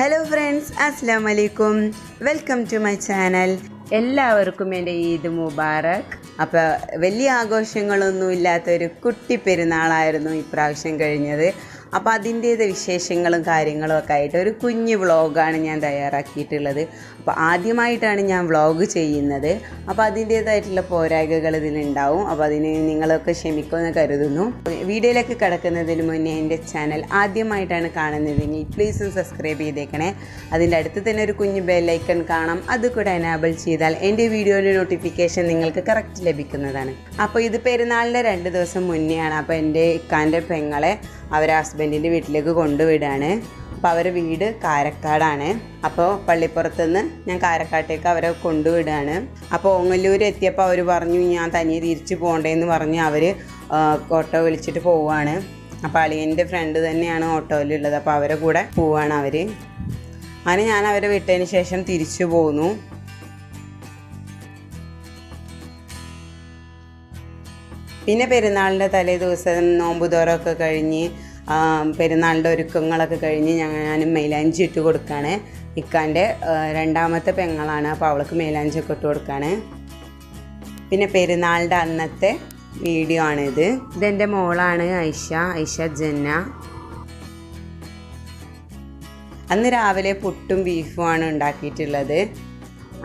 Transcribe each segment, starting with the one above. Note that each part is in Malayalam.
ഹലോ ഫ്രണ്ട്സ് അസ്സാം വലൈക്കും വെൽക്കം ടു മൈ ചാനൽ എല്ലാവർക്കും എന്റെ ഈദ് മുബാറക്. അപ്പോൾ വലിയ ആഘോഷങ്ങളൊന്നും ഇല്ലാത്തൊരു കുട്ടി പെരുന്നാളായിരുന്നു ഇപ്രാവശ്യം കഴിഞ്ഞത്. അപ്പോൾ അതിന്റേത് വിശേഷങ്ങളും കാര്യങ്ങളും ഒക്കെ ആയിട്ട് ഒരു കുഞ്ഞ് വ്ളോഗാണ് ഞാൻ തയ്യാറാക്കിയിട്ടുള്ളത്. അപ്പോൾ ആദ്യമായിട്ടാണ് ഞാൻ വ്ളോഗ് ചെയ്യുന്നത്. അപ്പോൾ അതിന്റേതായിട്ടുള്ള പോരായ്കകൾ ഇതിലുണ്ടാവും. അപ്പോൾ അതിന് നിങ്ങളൊക്കെ ക്ഷമിക്കുമെന്ന് കരുതുന്നു. വീഡിയോയിലേക്ക് കിടക്കുന്നതിന് മുന്നേ എന്റെ ചാനൽ ആദ്യമായിട്ടാണ് കാണുന്നതെങ്കിൽ പ്ലീസ് സബ്സ്ക്രൈബ് ചെയ്തേക്കണേ. അതിന്റെ അടുത്ത് തന്നെ ഒരു കുഞ്ഞു ബെല്ലൈക്കൺ കാണാം. അത് കൂടെ എനാബിൾ ചെയ്താൽ എന്റെ വീഡിയോയുടെ നോട്ടിഫിക്കേഷൻ നിങ്ങൾക്ക് കറക്റ്റ് ലഭിക്കുന്നതാണ്. അപ്പോൾ ഇത് പെരുന്നാളിന്റെ രണ്ട് ദിവസം മുന്നെയാണ് അപ്പോൾ എന്റെ ഇക്കാന്റെ പെങ്ങളെ അവരെ ഹസ്ബൻഡിന്റെ വീട്ടിലേക്ക് കൊണ്ടുവിടുകയാണ് അപ്പോൾ അവർ വീട് കാരക്കാടാണ്. അപ്പോൾ പള്ളിപ്പുറത്തുനിന്ന് ഞാൻ കാരക്കാട്ടേക്ക് അവരെ കൊണ്ടുവിടുകയാണ്. അപ്പോൾ ഓങ്ങല്ലൂർ എത്തിയപ്പോൾ അവർ പറഞ്ഞു ഞാൻ തനിയെ തിരിച്ചു പോകണ്ടേന്ന് പറഞ്ഞ് അവർ ഓട്ടോ വിളിച്ചിട്ട് പോവുകയാണ്. അപ്പോൾ അളിയന്റെ ഫ്രണ്ട് തന്നെയാണ് ഓട്ടോയിലുള്ളത്. അപ്പോൾ അവരെ കൂടെ പോവുകയാണ് അവർ അങ്ങനെ ഞാൻ അവരെ വിട്ടതിന് ശേഷം തിരിച്ചു പോന്നു. പിന്നെ പെരുന്നാളിന്റെ തലേ ദിവസം നോമ്പുതോറൊക്കെ കഴിഞ്ഞ് പെരുന്നാളിന്റെ ഒരുക്കങ്ങളൊക്കെ കഴിഞ്ഞ് ഞാനും മൈലാഞ്ചി ഇട്ട് കൊടുക്കുകയാണ് ഇക്കാന്റെ രണ്ടാമത്തെ പെങ്ങളാണ്. അപ്പോൾ അവൾക്ക് മൈലാഞ്ചി ഒക്കെ ഇട്ട് കൊടുക്കുകയാണ് പിന്നെ പെരുന്നാളിന്റെ അന്നത്തെ വീഡിയോ ആണിത് ഇതെന്റെ മോളാണ് ഐഷ. ഐഷ ജന്ന. അന്ന് രാവിലെ പുട്ടും ബീഫുമാണ് ഉണ്ടാക്കിയിട്ടുള്ളത്.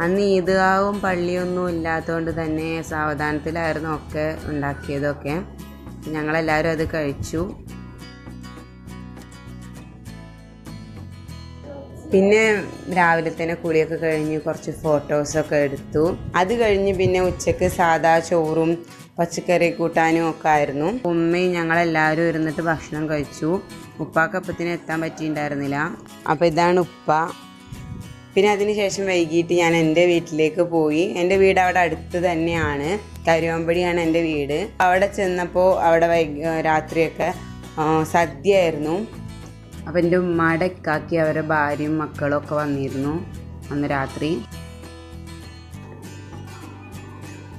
അന്ന് ഈദ്ഗാവും പള്ളിയൊന്നും ഇല്ലാത്തതുകൊണ്ട് തന്നെ സാവധാനത്തിലായിരുന്നു ഒക്കെ ഉണ്ടാക്കിയതൊക്കെ. ഞങ്ങളെല്ലാവരും അത് കഴിച്ചു. പിന്നെ രാവിലെ തന്നെ കുളിയൊക്കെ കഴിഞ്ഞ് കുറച്ച് ഫോട്ടോസൊക്കെ എടുത്തു. അത് കഴിഞ്ഞ് പിന്നെ ഉച്ചയ്ക്ക് സാദാ ചോറും പച്ചക്കറി കൂട്ടാനും ഒക്കെ ആയിരുന്നു. ഉമ്മയും ഞങ്ങളെല്ലാവരും ഇരുന്നിട്ട് ഭക്ഷണം കഴിച്ചു. ഉപ്പാക്ക് അപ്പത്തിന് എത്താൻ പറ്റിയിട്ടുണ്ടായിരുന്നില്ല. അപ്പോൾ ഇതാണ് ഉപ്പ. പിന്നെ അതിനുശേഷം വൈകിട്ട് ഞാൻ എന്റെ വീട്ടിലേക്ക് പോയി. എന്റെ വീട് അവിടെ അടുത്ത് തന്നെയാണ്. കരുവാമ്പടിയാണ് എന്റെ വീട്. അവിടെ ചെന്നപ്പോൾ അവിടെ രാത്രിയൊക്കെ സദ്യയായിരുന്നു. അപ്പം എന്റെ ഉമ്മയുടെ ഇക്കാക്കി അവരെ ഭാര്യയും മക്കളും ഒക്കെ വന്നിരുന്നു അന്ന് രാത്രി.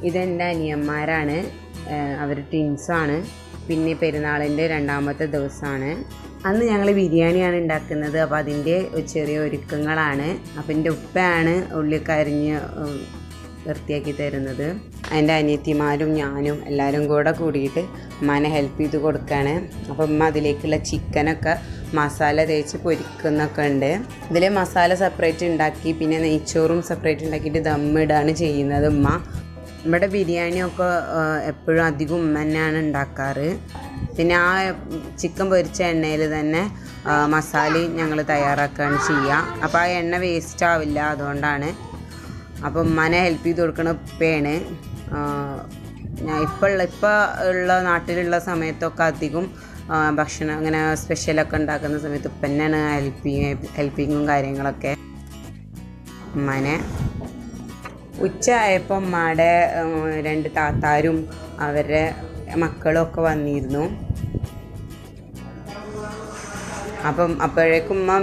ഇതെന്റെ അനിയന്മാരാണ്. അവർ ട്വിൻസാണ് പിന്നെ പെരുന്നാളിന്റെ രണ്ടാമത്തെ ദിവസമാണ് അന്ന് ഞങ്ങൾ ബിരിയാണിയാണ് ഉണ്ടാക്കുന്നത് അപ്പോൾ അതിന്റെ ചെറിയ ഒരുക്കങ്ങളാണ്. അപ്പം എന്റെ ഉപ്പയാണ് ഉള്ളിക്കരിഞ്ഞ് വൃത്തിയാക്കി തരുന്നത്. എന്റെ അനിയത്തിമാരും ഞാനും എല്ലാവരും കൂടെ കൂടിയിട്ട് ഉമ്മാനെ ഹെൽപ്പ് ചെയ്ത് കൊടുക്കുകയാണ് അപ്പം അതിലേക്കുള്ള ചിക്കനൊക്കെ മസാല തേച്ച് പൊരിക്കുന്നൊക്കെ ഉണ്ട്. ഇതിൽ മസാല സെപ്പറേറ്റ് ഉണ്ടാക്കി പിന്നെ നെയ്ച്ചോറും സെപ്പറേറ്റ് ഉണ്ടാക്കിയിട്ട് ദമ്മിടാണ് ചെയ്യുന്നത് ഉമ്മ. നമ്മുടെ ബിരിയാണിയൊക്കെ എപ്പോഴും അധികം ഉമ്മ തന്നെയാണ് ഉണ്ടാക്കാറ്. പിന്നെ ആ ചിക്കൻ പൊരിച്ച എണ്ണയിൽ തന്നെ മസാലയും ഞങ്ങൾ തയ്യാറാക്കുകയാണ് ചെയ്യുക. അപ്പോൾ ആ എണ്ണ വേസ്റ്റ് ആവില്ല അതുകൊണ്ടാണ്. അപ്പോൾ ഉമ്മനെ ഹെൽപ്പ് ചെയ്ത് കൊടുക്കണ ഉപ്പയാണ്. ഞാൻ ഇപ്പോൾ ഉള്ള ഇപ്പോൾ ഉള്ള നാട്ടിലുള്ള സമയത്തൊക്കെ അധികം ഭക്ഷണം അങ്ങനെ സ്പെഷ്യലൊക്കെ ഉണ്ടാക്കുന്ന സമയത്ത് ഉപ്പ തന്നെയാണ് ഹെൽപ്പിങ് ഹെൽപ്പിങ്ങും കാര്യങ്ങളൊക്കെ. ഉമ്മനെ. ഉച്ച ആയപ്പോൾ ഉമ്മയുടെ രണ്ട് താത്താരും അവരുടെ മക്കളും ഒക്കെ വന്നിരുന്നു. അപ്പം അപ്പോഴേക്കും ഉമ്മ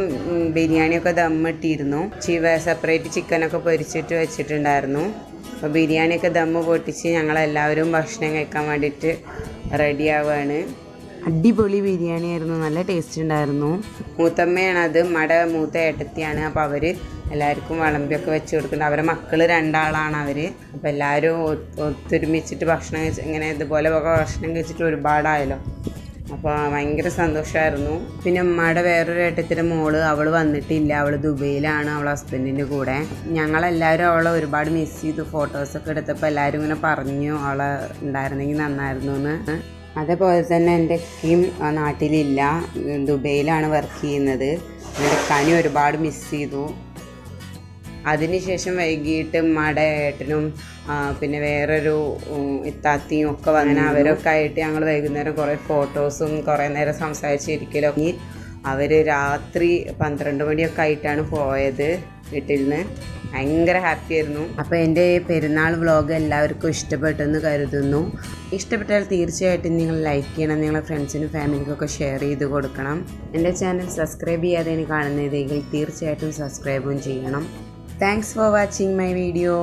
ബിരിയാണിയൊക്കെ ദമ്മിട്ടിരുന്നു ചീവ സെപ്പറേറ്റ് ചിക്കനൊക്കെ പൊരിച്ചിട്ട് വെച്ചിട്ടുണ്ടായിരുന്നു. അപ്പോൾ ബിരിയാണിയൊക്കെ ദമ്മ് പൊട്ടിച്ച് ഞങ്ങളെല്ലാവരും ഭക്ഷണം കഴിക്കാൻ വേണ്ടിയിട്ട് റെഡി ആവുകയാണ്. അടിപൊളി ബിരിയാണി ആയിരുന്നു. നല്ല ടേസ്റ്റ് ഉണ്ടായിരുന്നു. മൂത്തമ്മയാണ് അത്. മട മൂത്ത ഏട്ടത്തിയാണ്. അപ്പോൾ അവർ എല്ലാവർക്കും വിളമ്പിയൊക്കെ വെച്ച് കൊടുക്കുന്നുണ്ട്. അവരെ മക്കൾ രണ്ടാളാണ് അവർ അപ്പോൾ എല്ലാവരും ഒത്തൊരുമിച്ചിട്ട് ഭക്ഷണം കഴിച്ച് ഇങ്ങനെ ഇതുപോലെ ഭക്ഷണം കഴിച്ചിട്ട് ഒരുപാടായല്ലോ. അപ്പോൾ ഭയങ്കര സന്തോഷമായിരുന്നു പിന്നെ ഉമ്മയുടെ വേറൊരു ഏട്ടത്തിന്റെ മോൾ അവൾ വന്നിട്ടില്ല. അവൾ ദുബൈയിലാണ്. അവൾ ഹസ്ബൻഡിന്റെ കൂടെ. ഞങ്ങളെല്ലാവരും അവളെ ഒരുപാട് മിസ് ചെയ്തു. ഫോട്ടോസൊക്കെ എടുത്തപ്പോൾ എല്ലാവരും ഇങ്ങനെ പറഞ്ഞു. അവളെ ഉണ്ടായിരുന്നെങ്കിൽ നന്നായിരുന്നു എന്ന്. അതേപോലെ തന്നെ എന്റെ ഇക്കയും ആ നാട്ടിലില്ല. ദുബൈയിലാണ് വർക്ക് ചെയ്യുന്നത്. എന്റെ കനി ഒരുപാട് മിസ് ചെയ്തു. അതിനുശേഷം വൈകിട്ട് ഉമ്മയുടെ ഏട്ടനും പിന്നെ വേറൊരു ഇത്താത്തിയും ഒക്കെ വന്ന് അവരൊക്കെ ആയിട്ട് ഞങ്ങൾ വൈകുന്നേരം കുറേ ഫോട്ടോസും കുറേ നേരം സംസാരിച്ചിരിക്കലൊക്കെ. അവർ രാത്രി പന്ത്രണ്ട് മണിയൊക്കെ ആയിട്ടാണ് പോയത് വീട്ടിൽ നിന്ന് ഭയങ്കര ഹാപ്പി ആയിരുന്നു അപ്പോൾ എന്റെ പെരുന്നാൾ വ്ളോഗ് എല്ലാവർക്കും ഇഷ്ടപ്പെട്ടെന്ന് കരുതുന്നു. ഇഷ്ടപ്പെട്ടാൽ തീർച്ചയായിട്ടും നിങ്ങൾ ലൈക്ക് ചെയ്യണം നിങ്ങളുടെ ഫ്രണ്ട്സിനും ഫാമിലിക്കൊക്കെ ഷെയർ ചെയ്ത് കൊടുക്കണം. എന്റെ ചാനൽ സബ്സ്ക്രൈബ് ചെയ്യാതെ ഇനി കാണുന്നതെങ്കിൽ തീർച്ചയായിട്ടും സബ്സ്ക്രൈബും ചെയ്യണം. Thanks for watching my video